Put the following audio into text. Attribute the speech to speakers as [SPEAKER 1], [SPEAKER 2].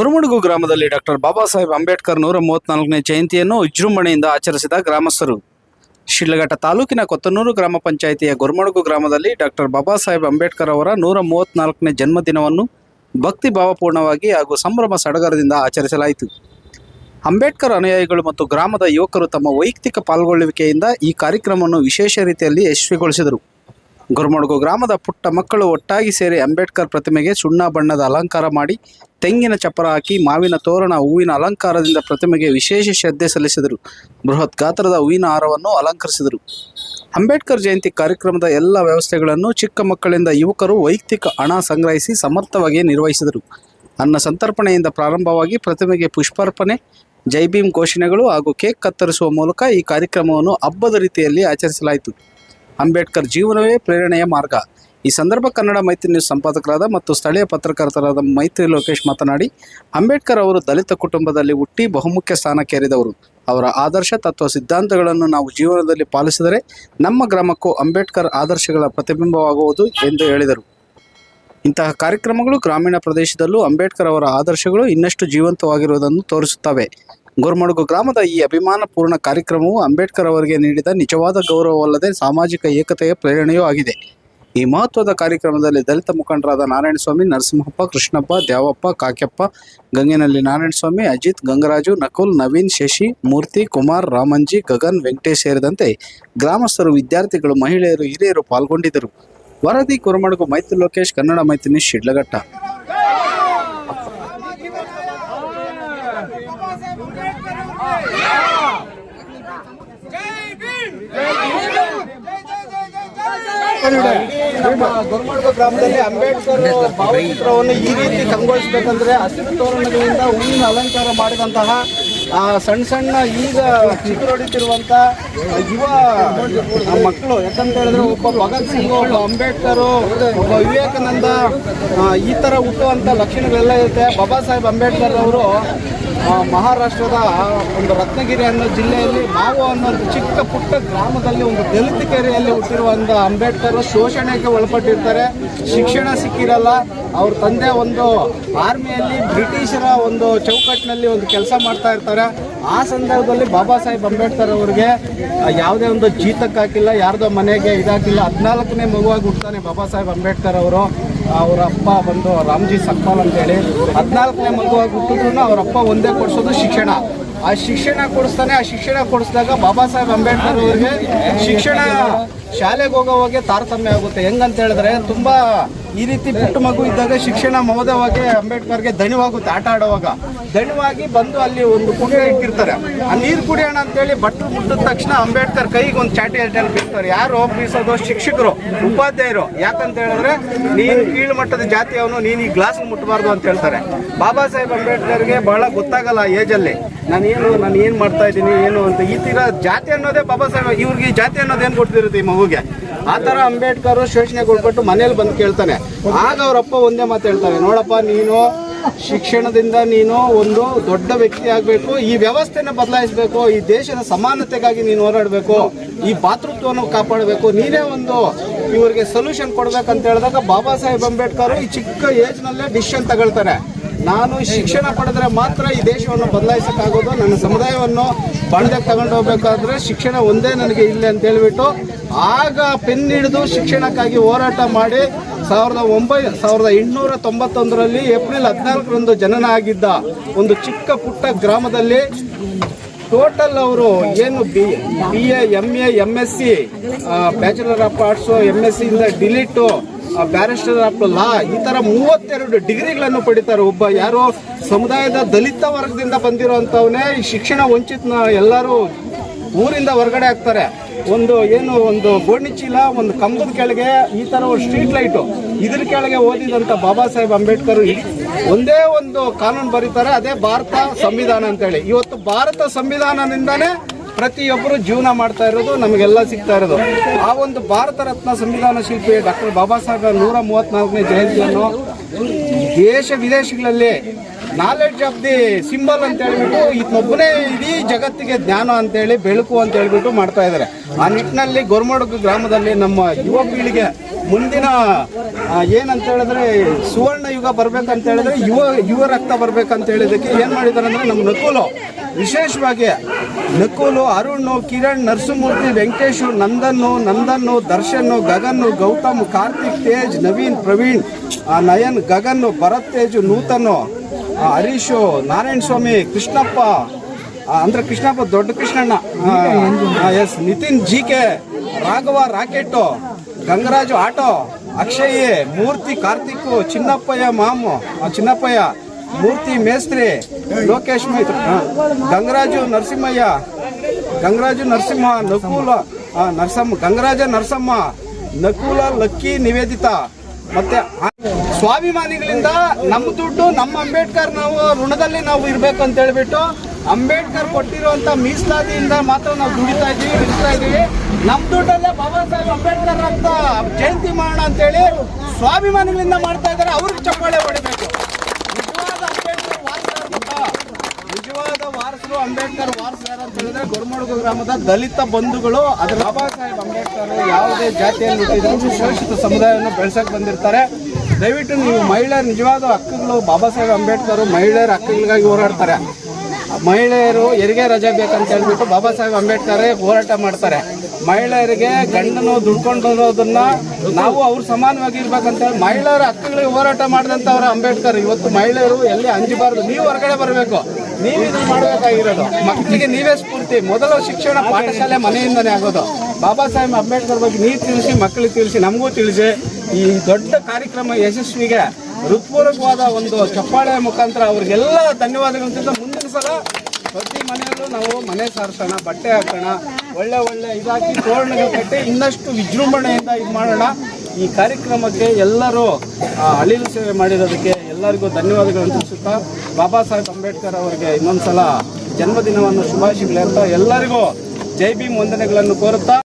[SPEAKER 1] ಗುರುಮುಡುಗು ಗ್ರಾಮದಲ್ಲಿ ಡಾಕ್ಟರ್ ಬಾಬಾ ಸಾಹೇಬ್ ಅಂಬೇಡ್ಕರ್ ನೂರ ಮೂವತ್ನಾಲ್ಕನೇ ಜಯಂತಿಯನ್ನು ವಿಜೃಂಭಣೆಯಿಂದ ಆಚರಿಸಿದ ಗ್ರಾಮಸ್ಥರು. ಶಿಡ್ಲಘಟ್ಟ ತಾಲೂಕಿನ ಕೊತ್ತನೂರು ಗ್ರಾಮ ಪಂಚಾಯಿತಿಯ ಗುರುಮಡುಗು ಗ್ರಾಮದಲ್ಲಿ ಡಾಕ್ಟರ್ ಬಾಬಾ ಸಾಹೇಬ್ ಅಂಬೇಡ್ಕರ್ ಅವರ ನೂರ ಮೂವತ್ನಾಲ್ಕನೇ ಜನ್ಮದಿನವನ್ನು ಭಕ್ತಿ ಭಾವಪೂರ್ಣವಾಗಿ ಹಾಗೂ ಸಂಭ್ರಮ ಸಡಗರದಿಂದ ಆಚರಿಸಲಾಯಿತು. ಅಂಬೇಡ್ಕರ್ ಅನುಯಾಯಿಗಳು ಮತ್ತು ಗ್ರಾಮದ ಯುವಕರು ತಮ್ಮ ವೈಯಕ್ತಿಕ ಪಾಲ್ಗೊಳ್ಳುವಿಕೆಯಿಂದ ಈ ಕಾರ್ಯಕ್ರಮವನ್ನು ವಿಶೇಷ ರೀತಿಯಲ್ಲಿ ಯಶಸ್ವಿಗೊಳಿಸಿದರು. ಗುರುಮಡುಗು ಗ್ರಾಮದ ಪುಟ್ಟ ಮಕ್ಕಳು ಒಟ್ಟಾಗಿ ಸೇರಿ ಅಂಬೇಡ್ಕರ್ ಪ್ರತಿಮೆಗೆ ಸುಣ್ಣ ಬಣ್ಣದ ಅಲಂಕಾರ ಮಾಡಿ ತೆಂಗಿನ ಚಪ್ಪರ ಹಾಕಿ ಮಾವಿನ ತೋರಣ, ಹೂವಿನ ಅಲಂಕಾರದಿಂದ ಪ್ರತಿಮೆಗೆ ವಿಶೇಷ ಶ್ರದ್ಧೆ ಸಲ್ಲಿಸಿದರು. ಬೃಹತ್ ಗಾತ್ರದ ಹೂವಿನ ಹಾರವನ್ನು ಅಲಂಕರಿಸಿದರು. ಅಂಬೇಡ್ಕರ್ ಜಯಂತಿ ಕಾರ್ಯಕ್ರಮದ ಎಲ್ಲ ವ್ಯವಸ್ಥೆಗಳನ್ನು ಚಿಕ್ಕ ಮಕ್ಕಳಿಂದ ಯುವಕರು ವೈಯಕ್ತಿಕ ಹಣ ಸಂಗ್ರಹಿಸಿ ಸಮರ್ಥವಾಗಿ ನಿರ್ವಹಿಸಿದರು. ಅನ್ನ ಸಂತರ್ಪಣೆಯಿಂದ ಪ್ರಾರಂಭವಾಗಿ ಪ್ರತಿಮೆಗೆ ಪುಷ್ಪಾರ್ಪಣೆ ಜೈಭೀಮ್ ಘೋಷಣೆಗಳು ಹಾಗೂ ಕೇಕ್ ಕತ್ತರಿಸುವ ಮೂಲಕ ಈ ಕಾರ್ಯಕ್ರಮವನ್ನು ಹಬ್ಬದ ರೀತಿಯಲ್ಲಿ ಆಚರಿಸಲಾಯಿತು. ಅಂಬೇಡ್ಕರ್ ಜೀವನವೇ ಪ್ರೇರಣೆಯ ಮಾರ್ಗ. ಈ ಸಂದರ್ಭ ಕನ್ನಡ ಮೈತ್ರಿ ನ್ಯೂಸ್ ಸಂಪಾದಕರಾದ ಮತ್ತು ಸ್ಥಳೀಯ ಪತ್ರಕರ್ತರಾದ ಮೈತ್ರಿ ಲೋಕೇಶ್ ಮಾತನಾಡಿ, ಅಂಬೇಡ್ಕರ್ ಅವರು ದಲಿತ ಕುಟುಂಬದಲ್ಲಿ ಹುಟ್ಟಿ ಬಹುಮುಖ್ಯ ಸ್ಥಾನಕ್ಕೇರಿದವರು ಅವರ ಆದರ್ಶ ತತ್ವ ಸಿದ್ಧಾಂತಗಳನ್ನು ನಾವು ಜೀವನದಲ್ಲಿ ಪಾಲಿಸಿದರೆ ನಮ್ಮ ಗ್ರಾಮಕ್ಕೂ ಅಂಬೇಡ್ಕರ್ ಆದರ್ಶಗಳ ಪ್ರತಿಬಿಂಬವಾಗುವುದು ಎಂದು ಹೇಳಿದರು. ಇಂತಹ ಕಾರ್ಯಕ್ರಮಗಳು ಗ್ರಾಮೀಣ ಪ್ರದೇಶದಲ್ಲೂ ಅಂಬೇಡ್ಕರ್ ಅವರ ಆದರ್ಶಗಳು ಇನ್ನಷ್ಟು ಜೀವಂತವಾಗಿರುವುದನ್ನು ತೋರಿಸುತ್ತವೆ. ಗುರುಮಡುಗು ಗ್ರಾಮದ ಈ ಅಭಿಮಾನಪೂರ್ಣ ಕಾರ್ಯಕ್ರಮವು ಅಂಬೇಡ್ಕರ್ ಅವರಿಗೆ ನೀಡಿದ ನಿಜವಾದ ಗೌರವವಲ್ಲದೆ ಸಾಮಾಜಿಕ ಏಕತೆಯ ಪ್ರೇರಣೆಯೂ ಆಗಿದೆ. ಈ ಮಹತ್ವದ ಕಾರ್ಯಕ್ರಮದಲ್ಲಿ ದಲಿತ ಮುಖಂಡರಾದ ನಾರಾಯಣಸ್ವಾಮಿ, ನರಸಿಂಹಪ್ಪ, ಕೃಷ್ಣಪ್ಪ, ದ್ಯಾವಪ್ಪ, ಕಾಕ್ಯಪ್ಪ ಗಂಗೆನಲ್ಲಿ ನಾರಾಯಣಸ್ವಾಮಿ, ಅಜಿತ್, ಗಂಗರಾಜು, ನಕುಲ್, ನವೀನ್, ಶಶಿ, ಮೂರ್ತಿ, ಕುಮಾರ್, ರಾಮಂಜಿ, ಗಗನ್, ವೆಂಕಟೇಶ್ ಸೇರಿದಂತೆ ಗ್ರಾಮಸ್ಥರು, ವಿದ್ಯಾರ್ಥಿಗಳು, ಮಹಿಳೆಯರು, ಹಿರಿಯರು ಪಾಲ್ಗೊಂಡಿದ್ದರು. ವರದಿ ಕುರುಮಡುಗು ಮೈತ್ರಿ ಲೋಕೇಶ್, ಕನ್ನಡ ಮೈತ್ರಿ ಶಿಡ್ಲಘಟ್ಟ
[SPEAKER 2] ನಮ್ಮ ಗೊರಮಡ್ಗ ಗ್ರಾಮದಲ್ಲಿ ಅಂಬೇಡ್ಕರ್ ಭಾವಚಿತ್ರವನ್ನು ಈ ರೀತಿ ಕಂಗೊಳಿಸಬೇಕಂದ್ರೆ ಹಸಿರು ತೋರಣಗಳಿಂದ ಹೂವಿನ ಅಲಂಕಾರ ಮಾಡಿದಂತಹ ಆ ಸಣ್ಣ ಸಣ್ಣ ಈಗ ಚಿಗುರೊಡಿತಿರುವಂತ ಯುವ ಮಕ್ಕಳು. ಯಾಕಂತ ಹೇಳಿದ್ರೆ ಒಬ್ಬ ಭಗತ್ ಸಿಂಗ್ ಒಬ್ಬ ಅಂಬೇಡ್ಕರ್ ಒಬ್ಬ ವಿವೇಕಾನಂದ ಈ ತರ ಹುಟ್ಟುವಂಥ ಲಕ್ಷಣಗಳೆಲ್ಲ ಇರುತ್ತೆ. ಬಾಬಾ ಸಾಹೇಬ್ ಅಂಬೇಡ್ಕರ್ ಅವರು ಮಹಾರಾಷ್ಟ್ರದ ಒಂದು ರತ್ನಗಿರಿ ಅನ್ನೋ ಜಿಲ್ಲೆಯಲ್ಲಿ ಮಾವು ಅನ್ನೋ ಒಂದು ಚಿಕ್ಕ ಪುಟ್ಟ ಗ್ರಾಮದಲ್ಲಿ ಒಂದು ದಲಿತ ಕೆರೆಯಲ್ಲಿ ಹುಟ್ಟಿರುವಂಥ ಅಂಬೇಡ್ಕರ್ ಶೋಷಣೆಗೆ ಒಳಪಟ್ಟಿರ್ತಾರೆ. ಶಿಕ್ಷಣ ಸಿಕ್ಕಿರಲ್ಲ. ಅವ್ರ ತಂದೆ ಒಂದು ಆರ್ಮಿಯಲ್ಲಿ ಬ್ರಿಟಿಷರ ಒಂದು ಚೌಕಟ್ಟಿನಲ್ಲಿ ಒಂದು ಕೆಲಸ ಮಾಡ್ತಾ ಇರ್ತಾರೆ. ಆ ಸಂದರ್ಭದಲ್ಲಿ ಬಾಬಾ ಸಾಹೇಬ್ ಅಂಬೇಡ್ಕರ್ ಅವರಿಗೆ ಯಾವುದೇ ಒಂದು ಜೀತಕ್ಕೆ ಹಾಕಿಲ್ಲ, ಯಾರ್ದೋ ಮನೆಗೆ ಇದಾಕಿಲ್ಲ, ಹದಿನಾಲ್ಕನೇ ಮಗುವಾಗಿ ಹುಡ್ತಾನೆ ಬಾಬಾ ಸಾಹೇಬ್ ಅಂಬೇಡ್ಕರ್ ಅವರು. ಅವರ ಅಪ್ಪ ಬಂದು ರಾಮ್ಜಿ ಸಕ್ಪಾಲ್ ಅಂತೇಳಿ, ಹದಿನಾಲ್ಕನೇ ಮಗುವಾಗಿ ಹುಟ್ಟಿದ್ರು ಅವ್ರ ಅಪ್ಪ ಒಂದೇ ಕೊಡಿಸೋದು ಶಿಕ್ಷಣ. ಆ ಶಿಕ್ಷಣ ಕೊಡಿಸ್ತಾನೆ, ಆ ಶಿಕ್ಷಣ ಕೊಡಿಸಿದಾಗ ಬಾಬಾ ಸಾಹೇಬ್ ಅಂಬೇಡ್ಕರ್ ಅವರಿಗೆ ಶಿಕ್ಷಣ ಶಾಲೆಗೆ ಹೋಗೋವಾಗೆ ತಾರತಮ್ಯ ಆಗುತ್ತೆ. ಹೆಂಗಂತ ಹೇಳಿದ್ರೆ ತುಂಬಾ ಈ ರೀತಿ ಪುಟ್ಟ ಮಗು ಇದ್ದಾಗ ಶಿಕ್ಷಣ ಮೋದವಾಗಿ ಅಂಬೇಡ್ಕರ್ಗೆ ದಣಿವಾಗುತ್ತೆ ಆಟ ಆಡುವಾಗ. ದಣಿವಾಗಿ ಬಂದು ಅಲ್ಲಿ ಒಂದು ಕುಡಿಯ ಇಟ್ಟಿರ್ತಾರೆ. ಆ ನೀರು ಕುಡಿಯೋಣ ಅಂತೇಳಿ ಬಟ್ಟಲು ಮುಟ್ಟಿದ ತಕ್ಷಣ ಅಂಬೇಡ್ಕರ್ ಕೈಗೆ ಒಂದು ಚಾಟಿ ಅಡ್ಡಲ್ಲಿ ಬಿಡ್ತಾರೆ ಯಾರು ಬೀಸೋದು ಶಿಕ್ಷಕರು, ಉಪಾಧ್ಯಾಯರು. ಯಾಕಂತ ಹೇಳಿದ್ರೆ ನೀನು ಕೀಳುಮಟ್ಟದ ಜಾತಿಯವನು ನೀನು ಈ ಗ್ಲಾಸ್ ಮುಟ್ಟಬಾರ್ದು ಅಂತ ಹೇಳ್ತಾರೆ. ಬಾಬಾ ಸಾಹೇಬ್ ಅಂಬೇಡ್ಕರ್ಗೆ ಬಹಳ ಗೊತ್ತಾಗಲ್ಲ ಏಜಲ್ಲಿ ನಾನು ಏನು ನಾನು ಏನು ಮಾಡ್ತಾ ಇದ್ದೀನಿ, ಏನು ಅಂತ. ಈ ತೀರ ಜಾತಿ ಅನ್ನೋದೇ ಬಾಬಾ ಸಾಹೇಬ್, ಇವ್ರಿಗೆ ಜಾತಿ ಅನ್ನೋದೇನು ಕೊಡ್ತಿರುತ್ತೆ ಈ ಮಗುಗೆ? ಆ ಥರ ಅಂಬೇಡ್ಕರ್ ಶೋಷಣೆಗೊಳ್ಬಿಟ್ಟು ಮನೇಲಿ ಬಂದು ಕೇಳ್ತಾನೆ. ಆಗ ಅವರಪ್ಪ ಒಂದೇ ಮಾತು ಹೇಳ್ತಾರೆ, ನೋಡಪ್ಪ, ನೀನು ಶಿಕ್ಷಣದಿಂದ ನೀನು ಒಂದು ದೊಡ್ಡ ವ್ಯಕ್ತಿ ಆಗಬೇಕು, ಈ ವ್ಯವಸ್ಥೆನ ಬದಲಾಯಿಸಬೇಕು, ಈ ದೇಶದ ಸಮಾನತೆಗಾಗಿ ನೀನು ಹೋರಾಡಬೇಕು, ಈ ಭಾತೃತ್ವವನ್ನು ಕಾಪಾಡಬೇಕು, ನೀನೇ ಒಂದು ಇವರಿಗೆ ಸೊಲ್ಯೂಷನ್ ಕೊಡ್ಬೇಕಂತ ಹೇಳಿದಾಗ ಬಾಬಾ ಸಾಹೇಬ್ ಅಂಬೇಡ್ಕರ್ ಈ ಚಿಕ್ಕ ಏಜ್ನಲ್ಲೇ ಡಿಸಿಷನ್ ತಗೊಳ್ತಾರೆ. ನಾನು ಶಿಕ್ಷಣ ಪಡೆದ್ರೆ ಮಾತ್ರ ಈ ದೇಶವನ್ನು ಬದಲಾಯಿಸೋಕ್ಕಾಗೋದು, ನನ್ನ ಸಮುದಾಯವನ್ನು ಬಣದಾಗ ತಗೊಂಡು ಹೋಗ್ಬೇಕಾದ್ರೆ ಶಿಕ್ಷಣ ಒಂದೇ ನನಗೆ ಇಲ್ಲ ಅಂತ ಹೇಳ್ಬಿಟ್ಟು ಆಗ ಪೆನ್ ಹಿಡಿದು ಶಿಕ್ಷಣಕ್ಕಾಗಿ ಹೋರಾಟ ಮಾಡಿ ಸಾವಿರದ ಒಂಬೈ, ಸಾವಿರದ ಎಂಟುನೂರ ತೊಂಬತ್ತೊಂದರಲ್ಲಿ ಏಪ್ರಿಲ್ ಹದಿನಾಲ್ಕರಂದು ಜನನ ಆಗಿದ್ದ ಒಂದು ಚಿಕ್ಕ ಪುಟ್ಟ ಗ್ರಾಮದಲ್ಲಿ ಟೋಟಲ್ ಅವರು ಏನು B B A M A M S C bachelor of arts M S C ಇಂದ D Litt barrister of law, ಈ ತರ ಮೂವತ್ತೆರಡು ಡಿಗ್ರಿಗಳನ್ನು ಪಡಿತಾರೆ. ಒಬ್ಬ ಯಾರೋ ಸಮುದಾಯದ ದಲಿತ ವರ್ಗದಿಂದ ಬಂದಿರೋ ಅಂಥವನ್ನೇ ಈ ಶಿಕ್ಷಣ ವಂಚಿತನ ಎಲ್ಲರೂ ಊರಿಂದ ಹೊರಗಡೆ ಆಗ್ತಾರೆ. ಒಂದು ಏನು ಒಂದು ಗೋಣಿ ಚೀಲ, ಒಂದು ಕಂಬದ ಕೆಳಗೆ ಈ ಥರ ಒಂದು ಸ್ಟ್ರೀಟ್ ಲೈಟು ಇದ್ರ ಕೆಳಗೆ ಓದಿದಂಥ ಬಾಬಾ ಸಾಹೇಬ್ ಅಂಬೇಡ್ಕರ್ ಒಂದೇ ಒಂದು ಕಾನೂನು ಬರೀತಾರೆ, ಅದೇ ಭಾರತ ಸಂವಿಧಾನ ಅಂತೇಳಿ. ಇವತ್ತು ಭಾರತ ಸಂವಿಧಾನದಿಂದಾನೇ ಪ್ರತಿಯೊಬ್ಬರು ಜೀವನ ಮಾಡ್ತಾ ಇರೋದು, ನಮಗೆಲ್ಲ ಸಿಗ್ತಾ ಇರೋದು. ಆ ಒಂದು ಭಾರತ ರತ್ನ ಸಂವಿಧಾನ ಶಿಲ್ಪಿ ಡಾಕ್ಟರ್ ಬಾಬಾ ಸಾಹೇಬ್ ನೂರ ಮೂವತ್ನಾಲ್ಕನೇ ಜಯಂತಿಯನ್ನು ದೇಶ ವಿದೇಶಗಳಲ್ಲಿ ನಾಲೆಡ್ಜ್ ಆಫ್ ದಿ ಸಿಂಬಲ್ ಅಂತ ಹೇಳ್ಬಿಟ್ಟು ಇದನ್ನೊಬ್ಬನೇ ಇಡೀ ಜಗತ್ತಿಗೆ ಜ್ಞಾನ ಅಂತೇಳಿ ಬೆಳಕು ಅಂತ ಹೇಳ್ಬಿಟ್ಟು ಮಾಡ್ತಾ ಇದ್ದಾರೆ ಆ ನಿಟ್ಟಿನಲ್ಲಿ ಗೊರ್ಮಡುಗು ಗ್ರಾಮದಲ್ಲಿ ನಮ್ಮ ಯುವ ಪೀಳಿಗೆ ಮುಂದಿನ ಏನಂತ ಹೇಳಿದ್ರೆ ಸುವರ್ಣ ಯುಗ ಬರ್ಬೇಕಂತ ಹೇಳಿದ್ರೆ ಯುವ ಯುವ ರಕ್ತ ಬರ್ಬೇಕಂತ ಹೇಳಿದಕ್ಕೆ ಏನು ಮಾಡಿದ್ದಾರೆ ಅಂದರೆ ನಮ್ಮ ನಕುಲು. ವಿಶೇಷವಾಗಿ ನಕುಲು, ಅರುಣ್, ಕಿರಣ್, ನರಸಿಂಹಮೂರ್ತಿ, ವೆಂಕಟೇಶು, ನಂದನ್ನು ನಂದನ್ನು, ದರ್ಶನ್, ಗಗನ್, ಗೌತಮ್, ಕಾರ್ತಿಕ್ ತೇಜ್, ನವೀನ್, ಪ್ರವೀಣ್ ನಯನ್, ಗಗನ್, ಭರತ್ ತೇಜ್, ನೂತನ್. ಹರೀಶು, ನಾರಾಯಣ ಸ್ವಾಮಿ, ಕೃಷ್ಣಪ್ಪ ಅಂದ್ರೆ ಕೃಷ್ಣಪ್ಪ ದೊಡ್ಡ Krishnanna. Yes, Nitin G K Raghava rocket, Gangaraju auto, Akshay, Murthy Karthik Chinnappayya ಮಾಮು Chinnappayya, Murthy ಮೇಸ್ತ್ರಿ, ಲೋಕೇಶ್ ಮೈತ್ರ ಗಂಗರಾಜು ನರಸಿಂಹಯ್ಯ, ಗಂಗರಾಜು ನರಸಿಂಹ, ನಕುಲ ನರಸಮ್ಮ, ಗಂಗರಾಜ ನರಸಮ್ಮ, ನಕುಲ ಲಕ್ಕಿ ನಿವೇದಿತಾ ಮತ್ತೆ ಸ್ವಾಭಿಮಾನಿಗಳಿಂದ ನಮ್ಮ ದುಡ್ಡು ನಮ್ಮ ಅಂಬೇಡ್ಕರ್ ನಾವು ಋಣದಲ್ಲಿ ನಾವು ಇರ್ಬೇಕು ಅಂತ ಹೇಳ್ಬಿಟ್ಟು ಅಂಬೇಡ್ಕರ್ ಕೊಟ್ಟಿರುವಂತ ಮೀಸಲಾತಿಯಿಂದ ಮಾತ್ರ ನಾವು ದುಡಿತಾ ಇದೀವಿ ಇರ್ತಾ ಇದೀವಿ ನಮ್ಮ ದುಡ್ಡಲ್ಲೇ ಬಾಬಾ ಸಾಹೇಬ್ ಅಂಬೇಡ್ಕರ್ ಅಂತ ಜಯಂತಿ ಮಾಡೋಣ ಅಂತೇಳಿ ಸ್ವಾಭಿಮಾನಿಗಳಿಂದ ಮಾಡ್ತಾ ಇದ್ದಾರೆ, ಅವ್ರಿಗೆ ಚಪ್ಪಾಳೆ ಹೊಡಿಬೇಕು ನಿಜವಾದ ಅಂಬೇಡ್ಕರ್ ವಾರಸರು ಗೊತ್ತಾ? ನಿಜವಾದ ವಾರಸರು ಅಂಬೇಡ್ಕರ್ ವಾರಸರು ಅಂತ ಹೇಳಿದ್ರೆ ಗೊರಮಡುಗು ಗ್ರಾಮದ ದಲಿತ ಬಂಧುಗಳು ಅದ್ರ ಬಾಬಾ ಸಾಹೇಬ್ ಅಂಬೇಡ್ಕರ್ ಯಾವುದೇ ಜಾತಿಯಲ್ಲಿ ಹುಟ್ಟಿದ್ರು ಶೋಷಿತ ಸಮುದಾಯವನ್ನು ಬೆಳೆಸಕ್ ಬಂದಿರ್ತಾರೆ. ದಯವಿಟ್ಟು ನೀವು ಮಹಿಳೆಯರ, ನಿಜವಾದ ಹಕ್ಕುಗಳು, ಬಾಬಾ ಸಾಹೇಬ್ ಅಂಬೇಡ್ಕರ್ ಮಹಿಳೆಯರ ಹಕ್ಕುಗಳಿಗಾಗಿ ಹೋರಾಡ್ತಾರೆ. ಮಹಿಳೆಯರು ಹೆರಿಗೆ ರಜೆ ಬೇಕಂತ ಹೇಳ್ಬಿಟ್ಟು ಬಾಬಾ ಸಾಹೇಬ್ ಅಂಬೇಡ್ಕರ್ ಹೋರಾಟ ಮಾಡ್ತಾರೆ. ಮಹಿಳೆಯರಿಗೆ ಗಂಡನು ದುಡ್ಕೊಂಡು ಬರೋದನ್ನ ನಾವು ಅವ್ರು ಸಮಾನವಾಗಿ ಇರ್ಬೇಕಂತ ಹೇಳಿ ಮಹಿಳೆಯರ ಹಕ್ಕುಗಳಿಗೆ ಹೋರಾಟ ಮಾಡಿದಂಥವ್ರ ಅಂಬೇಡ್ಕರ್. ಇವತ್ತು ಮಹಿಳೆಯರು ಎಲ್ಲಿ ಅಂಜಬಾರ್ದು ನೀವು ಹೊರಗಡೆ ಬರಬೇಕು. ನೀವು ಇದು ಮಾಡಬೇಕಾಗಿರೋದು. ಮಕ್ಕಳಿಗೆ ನೀವೇ ಸ್ಫೂರ್ತಿ. ಮೊದಲು ಶಿಕ್ಷಣ ಪಾಠಶಾಲೆ ಮನೆಯಿಂದನೇ ಆಗೋದು. ಬಾಬಾ ಸಾಹೇಬ್ ಅಂಬೇಡ್ಕರ್ ಬಗ್ಗೆ ನೀವು ತಿಳಿಸಿ ಮಕ್ಕಳಿಗೆ ತಿಳಿಸಿ, ನಮಗೂ ತಿಳಿಸಿ. ಈ ದೊಡ್ಡ ಕಾರ್ಯಕ್ರಮ ಯಶಸ್ವಿಗೆ ಹೃತ್ಪೂರ್ವಕವಾದ ಒಂದು ಚಪ್ಪಾಳೆ ಮುಖಾಂತರ ಅವ್ರಿಗೆಲ್ಲ ಧನ್ಯವಾದಗಳು ಮುಂದಿನ ಸಲ ಪ್ರತಿ ಮನೆಯಲ್ಲೂ ನಾವು ಮನೆ ಸಾರಿಸೋಣ, ಬಟ್ಟೆ ಹಾಕೋಣ, ಒಳ್ಳೆ ಒಳ್ಳೆ ಇದಾಗಿ ತೋರಣಗಳು ಕಟ್ಟಿ ಇನ್ನಷ್ಟು ವಿಜೃಂಭಣೆಯಿಂದ ಇದು ಮಾಡೋಣ. ಈ ಕಾರ್ಯಕ್ರಮಕ್ಕೆ ಎಲ್ಲರೂ ಅಳಿಲು ಸೇವೆ ಮಾಡಿರೋದಕ್ಕೆ ಎಲ್ಲರಿಗೂ ಧನ್ಯವಾದಗಳನ್ನು ತಿಳಿಸುತ್ತಾ ಬಾಬಾ ಸಾಹೇಬ್ ಅಂಬೇಡ್ಕರ್ ಅವರಿಗೆ ಇನ್ನೊಂದು ಸಲ ಜನ್ಮದಿನವನ್ನು ಶುಭಾಶಯಗಳು ಎಲ್ಲರಿಗೂ ಜೈ ಭೀಮ್ ವಂದನೆಗಳನ್ನು ಕೋರುತ್ತಾ